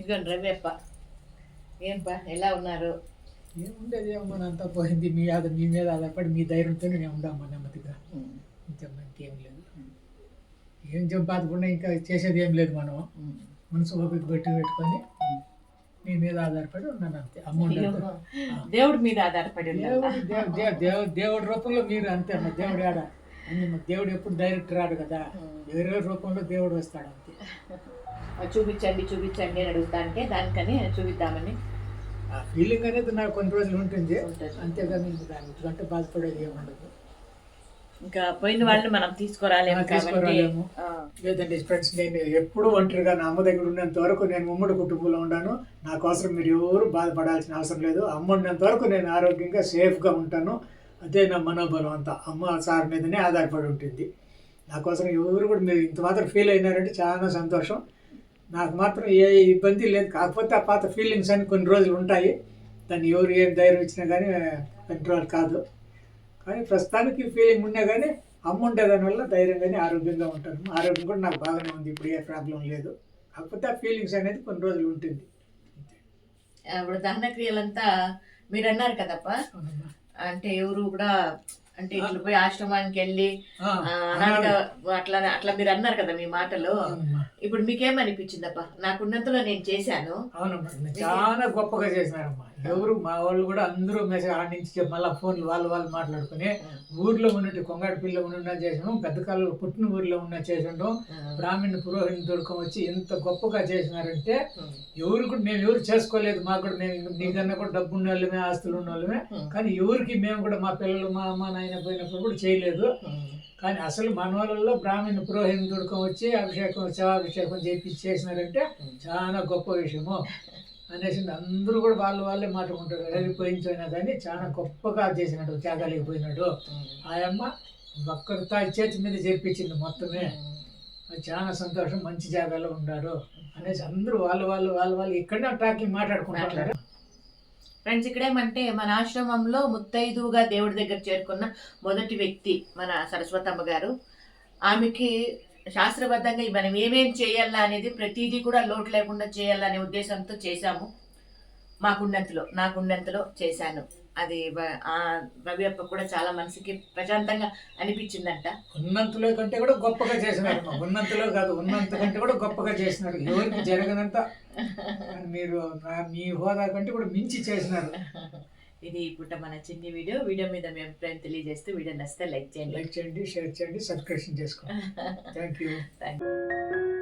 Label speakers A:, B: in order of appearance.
A: ఇదిగోండి రవి అప్ప ఏంపా ఎలా ఉన్నారు?
B: ఏముండేది మన అంతా పోయింది. మీ ఆద మీ మీద ఆధారపడి మీ ధైర్యంతో నేను ఉండమ్మా నెమ్మదిగా? ఇంత ఇంకేం లేదు. ఏం చెప్పి బాధపడినా ఇంకా చేసేది ఏం లేదు మనం. మనసు ఓపిక పెట్టి పెట్టుకొని మీ మీద ఆధారపడి ఉన్నాను అంతే. అమౌంట్.
A: దేవుడి మీద ఆధారపడి
B: దేవుడు దేవ్- దేవ్- దేవ్- దేవుడి రూపంలో మీరు అంతే అమ్మా. దేవుడు ఆడ దేవుడు ఎప్పుడు డైరెక్ట్ రాడు కదా. వేరే రూపంలో దేవుడు వస్తాడు అంతే.
A: చూపించండి చూపించండి అని అడుగుతా అంటే దానికని చూపిద్దామని.
B: ఆ ఫీలింగ్ అనేది నాకు కొన్ని రోజులు ఉంటుంది. అంతేగాని దాని గంట బాధపడేది ఏముండదు
A: ఇంకా పోయిన వాళ్ళని మనం తీసుకురాలేము
B: తీసుకురాలేము. లేదండి ఫ్రెండ్స్ నేను ఎప్పుడు ఒంటరిగా నా అమ్మ దగ్గర ఉన్నంత వరకు నేను ఉమ్మడి కుటుంబంలో ఉన్నాను నా కోసం మీరు ఎవరు బాధపడాల్సిన అవసరం లేదు. అమ్మ ఉన్నంత వరకు నేను ఆరోగ్యంగా సేఫ్గా ఉంటాను. అదే నా మనోబలం అంతా. అమ్మ సార్ మీదనే ఆధారపడి ఉంటుంది. నా కోసం ఎవరు కూడా మీరు ఇంత మాత్రం ఫీల్ అయినారంటే చాలా సంతోషం. నాకు మాత్రం ఏ ఇబ్బంది లేదు. కాకపోతే ఆ పాత ఫీలింగ్స్ అని కొన్ని రోజులు ఉంటాయి. దాన్ని ఎవరు ఏం ధైర్యం ఇచ్చినా కానీ కంట్రోల్ కాదు. కానీ ప్రస్తుతానికి ఫీలింగ్ ఉన్నా కానీ అమ్మ ఉండే దానివల్ల ధైర్యంగానే ఆరోగ్యంగా ఉంటాను. ఆరోగ్యం కూడా నాకు బాగానే ఉంది. ఇప్పుడు ఏ ప్రాబ్లం లేదు. కాకపోతే ఆ ఫీలింగ్స్ అనేది కొన్ని రోజులు ఉంటుంది.
A: ఇప్పుడు దహన క్రియలంతా మీరు అన్నారు కదప్ప. అంటే ఎవరు కూడా అంటే ఇట్లా పోయి ఆశ్రమానికి వెళ్ళి అట్లా అట్లా మీరు అన్నారు కదా మీ మాటలో. ఇప్పుడు మీకేమనిపించిందప్ప నాకున్నంతలో నేను చేశాను.
B: అవునమ్మా. చాలా గొప్పగా చేసినారమ్మా. ఎవరు మా వాళ్ళు కూడా అందరూ మెసేజ్ ఆడ నుంచి మళ్ళీ ఫోన్లు వాళ్ళు వాళ్ళు మాట్లాడుకుని ఊర్లో ఉన్నట్టు కొంగాడి పిల్ల ఉన్న చేసినాం పెద్ద కాలంలో పుట్టిన ఊర్లో ఉన్న చేసిండం బ్రాహ్మణ పురోహితుని దొరకం వచ్చి ఎంత గొప్పగా చేసినారంటే ఎవరు కూడా మేము ఎవరు చేసుకోలేదు మాకు కూడా మేము నీకన్నా కూడా డబ్బు ఉన్న వాళ్ళమే ఆస్తులు ఉన్న వాళ్ళమే కానీ ఎవరికి మేము కూడా మా పిల్లలు మా అమ్మ నాయన పోయినప్పుడు కూడా చేయలేదు. కానీ అసలు మన బ్రాహ్మణ పురోహితుని వచ్చి అభిషేకం శవాభిషేకం చేసి చేసినారంటే చాలా గొప్ప విషయము అనేసి అందరూ కూడా వాళ్ళు వాళ్ళే మాట్లాడుకుంటారు. ఏది పోయించైనా కానీ చాలా గొప్పగా చేసినాడు త్యాగాలికి పోయినాడు. ఆయమ్మ ఒక్కరి తా చేతి మీద చేర్పించింది మొత్తమే. చాలా సంతోషం మంచి జాగాలో ఉన్నాడు అనేసి అందరూ వాళ్ళు వాళ్ళు వాళ్ళు వాళ్ళు ఇక్కడనే టాకింగ్ మాట్లాడుకుంటారు
A: ఫ్రెండ్స్ ఇక్కడేమంటే మన ఆశ్రమంలో ముత్తైదువుగా దేవుడి దగ్గర చేరుకున్న మొదటి వ్యక్తి మన సరస్వతమ్మ గారు. ఆమెకి శాస్త్రబద్ధంగా మనం ఏమేం చేయాలా అనేది ప్రతిదీ కూడా లోటు లేకుండా చేయాలనే ఉద్దేశంతో చేశాము. మాకున్నంతలో నాకున్నంతలో చేశాను. అది రవి అప్ప కూడా చాలా మనసుకి ప్రశాంతంగా అనిపించిందంట.
B: ఉన్నంతలో కంటే కూడా గొప్పగా చేసినారు. ఉన్నంతలో కాదు ఉన్నంత కంటే కూడా గొప్పగా చేసినారు. ఎవరికి జరగనంత మీరు మీ హోదా కంటే కూడా మించి చేసినారు.
A: ఇది ఇప్పుడు మన చిన్ని వీడియో. వీడియో మీద మేము అభిప్రాయం తెలియజేస్తూ వీడియో నచ్చితే లైక్ చేయండి.
B: లైక్ చేయండి షేర్ చేయండి సబ్స్క్రిప్షన్ చేసుకోండి. Thank you
A: thank